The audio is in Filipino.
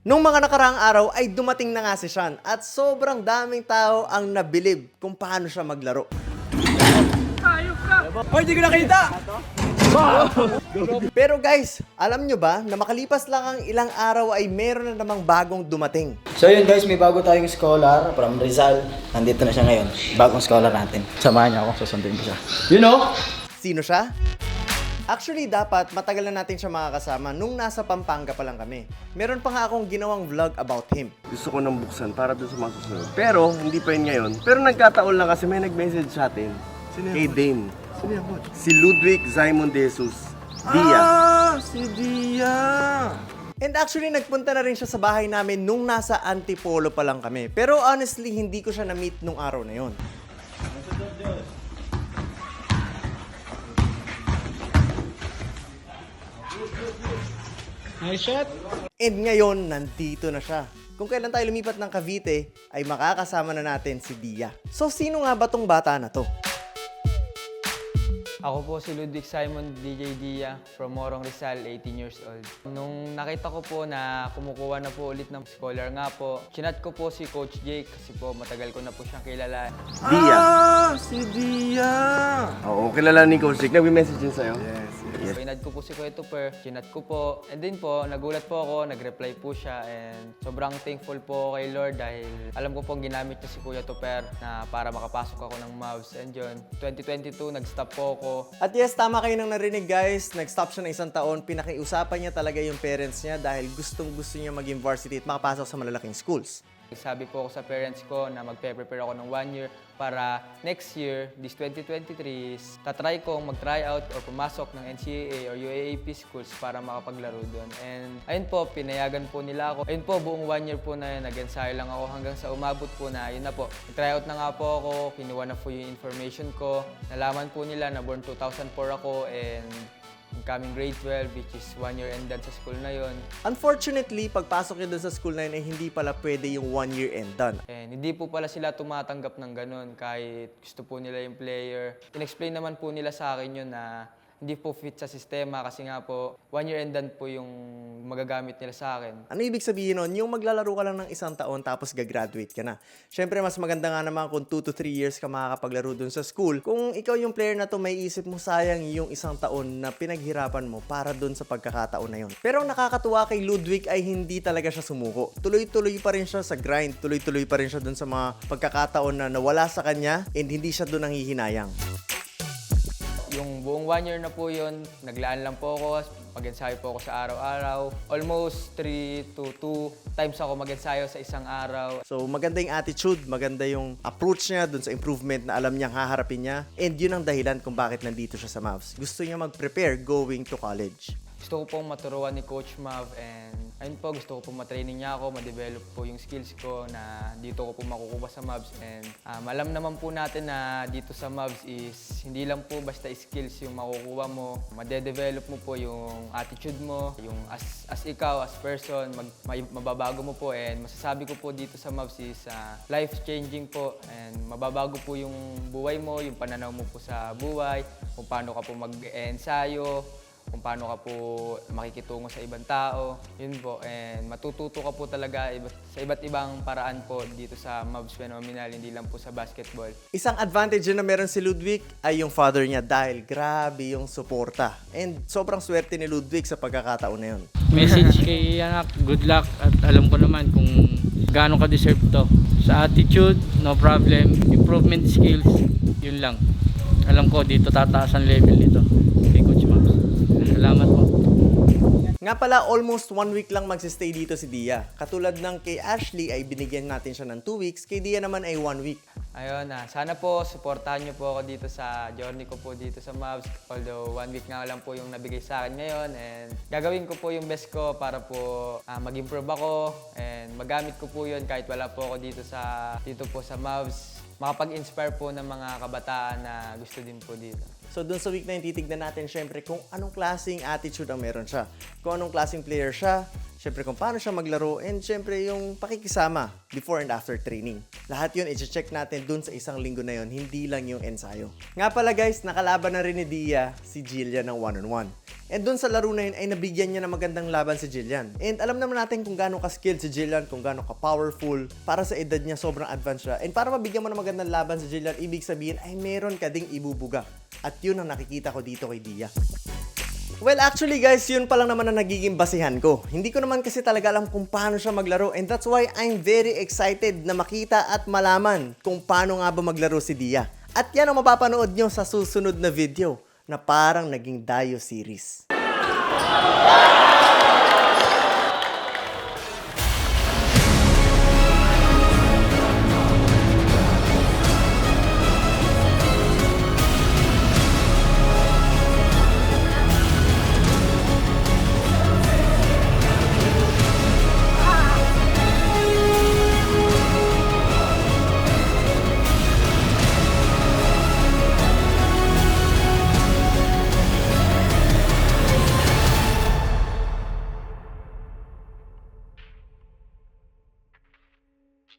Nung mga nakaraang araw ay dumating na nga si Sean at sobrang daming tao ang nabilib kung paano siya maglaro. Hoy, di ko nakita! Pero guys, alam nyo ba na makalipas lang ang ilang araw ay meron na namang bagong dumating. So yun guys, may bago tayong scholar from Rizal. Nandito na siya ngayon. Bagong scholar natin. Samahan niya ako, susundin ko siya. You know? Sino siya? Actually, dapat matagal na natin siya makakasama nung nasa Pampanga pa lang kami. Meron pa nga akong ginawang vlog about him. gusto ko nang buksan para doon sa mga susunod. Pero, hindi pa yun ngayon. Pero nagkataon lang kasi may nag-message sa atin. kay Dane. Sino yan? Si Ludwig Simon De Jesus. Dia. Ah, si Dia! And actually, nagpunta na rin siya sa bahay namin nung nasa Antipolo pa lang kami. Pero honestly, hindi ko siya na-meet nung araw na yon. Nice shot. And ngayon, nandito na siya. Kung kailan tayo lumipat ng Cavite, ay makakasama na natin si Dia. So, sino nga ba tong bata na to? Ako po si Ludwig Simon DJ Dia from Morong Rizal, 18 years old. Nung nakita ko po na kumukuha na po ulit ng scholar nga po, chinat ko po si Coach Jake kasi po matagal ko na po siyang kilala. Dia. Ah, si Dia! Oo, kilala ni Coach Rick. Nag-message din sa'yo? Yes, yes. Pinad ko po si Kuya Tuper, chinat ko po. And then po, nagulat po ako, nag-reply po siya and sobrang thankful po kay Lord dahil alam ko pong ginamit niya si Kuya Tuper na para makapasok ako ng Mavs. And yun, 2022, nag-stop po ako. At yes, tama kayo nang narinig guys. Nag-stop siya ng isang taon. Pinakiusapan niya talaga yung parents niya dahil gustong gusto niya maging varsity at makapasok sa malalaking schools. Sabi po ako sa parents ko na magpe-prepare ako ng one year para next year, this 2023, is tatry kong mag-try out or pumasok ng NCAA or UAAP schools para makapaglaro doon. And ayun po, pinayagan po nila ako. Ayun po, buong one year po na yun, nag-ensayo lang ako hanggang sa umabot po na, yun na po. Nag-try out na nga po ako, kinuha na po yung information ko. Nalaman po nila na born 2004 ako and coming grade 12, which is one year and done sa school na yon. Unfortunately, pagpasok niya dun sa school na yun ay hindi pala pwede yung one year and done. And hindi po pala sila tumatanggap ng ganun kahit gusto po nila yung player. In-explain naman po nila sa akin yun na hindi po fit sa sistema kasi nga po one year and done po yung magagamit nila sa akin. Ano ibig sabihin nun? Yung maglalaro ka lang ng isang taon tapos gagraduate ka na. Siyempre, mas maganda nga naman kung 2 to 3 years ka makakapaglaro dun sa school. Kung ikaw yung player na to, may isip mo sayang yung isang taon na pinaghirapan mo para dun sa pagkakataon na yun. Pero ang nakakatuwa kay Ludwig ay hindi talaga siya sumuko. Tuloy-tuloy pa rin siya sa grind. Tuloy-tuloy pa rin siya dun sa mga pagkakataon na nawala sa kanya and hindi siya dun nanghihinayang. Yung buong one year na po yun, naglaan lang po ako, mag-ensayo po ako sa araw-araw. Almost 3 to 2 times ako mag-ensayo sa isang araw. So maganda yung attitude, maganda yung approach niya dun sa improvement na alam niyang haharapin niya. And yun ang dahilan kung bakit nandito siya sa Mavs. Gusto niya mag-prepare going to college. Gusto ko pong maturuan ni Coach Mav and ayun po, gusto ko pong matraining niya ako, ma-develop po yung skills ko na dito ko po makukuha sa Mavs and um, alam naman po natin na dito sa Mavs is hindi lang po basta skills yung makukuha mo, made-develop mo po yung attitude mo, yung as, as ikaw, as person, mag, may- mababago mo po. And masasabi ko po dito sa Mavs is ah, life-changing po. And mababago po yung buhay mo, yung pananaw mo po sa buhay, kung paano ka po mag-ensayo, kung paano ka po makikitungo sa ibang tao. Yun po. And matututo ka po talaga iba- sa iba't ibang paraan po dito sa Mavs Phenomenal, hindi lang po sa basketball. Isang advantage na meron si Ludwig ay yung father niya dahil grabe yung suporta. And sobrang swerte ni Ludwig sa pagkakataon na yun. message kay anak, good luck at alam ko naman kung gaano ka deserve to. Sa attitude, no problem. Improvement skills, yun lang. Alam ko dito tataas ang level nito. Salamat po. Nga pala, almost one week lang magsistay dito si Dia. Katulad ng kay Ashley ay binigyan natin siya ng two weeks, kay Dia naman ay one week. Ayun na, sana po supportahan niyo po ako dito sa journey ko po dito sa Mavs. Although one week nga lang po yung nabigay sa akin ngayon and gagawin ko po yung best ko para po ah, mag-improve ako and magamit ko po yun kahit wala po ako dito sa dito po sa Mavs. Makapag-inspire po ng mga kabataan na gusto din po dito. So dun sa week na yun, titignan natin syempre kung anong klaseng attitude ang meron siya. Kung anong klaseng player siya, syempre kung paano siya maglaro, and syempre yung pakikisama before and after training. Lahat yun, i-check natin dun sa isang linggo na yun, hindi lang yung ensayo. Nga pala guys, nakalaban na rin ni Dia si Jillian ng one-on-one. And dun sa laro na yun ay nabigyan niya ng magandang laban si Jillian. And alam naman natin kung gaano ka-skilled si Jillian, kung gaano ka-powerful. Para sa edad niya, sobrang advanced siya. And para mabigyan mo ng magandang laban si Jillian, ibig sabihin ay meron ka ding ibubuga. At yun ang nakikita ko dito kay Dia. Well, actually guys, yun pa lang naman ang nagiging basihan ko. Hindi ko naman kasi talaga alam kung paano siya maglaro and that's why I'm very excited na makita at malaman kung paano nga ba maglaro si Dia. At yan ang mapapanood nyo sa susunod na video na parang naging Dayo series.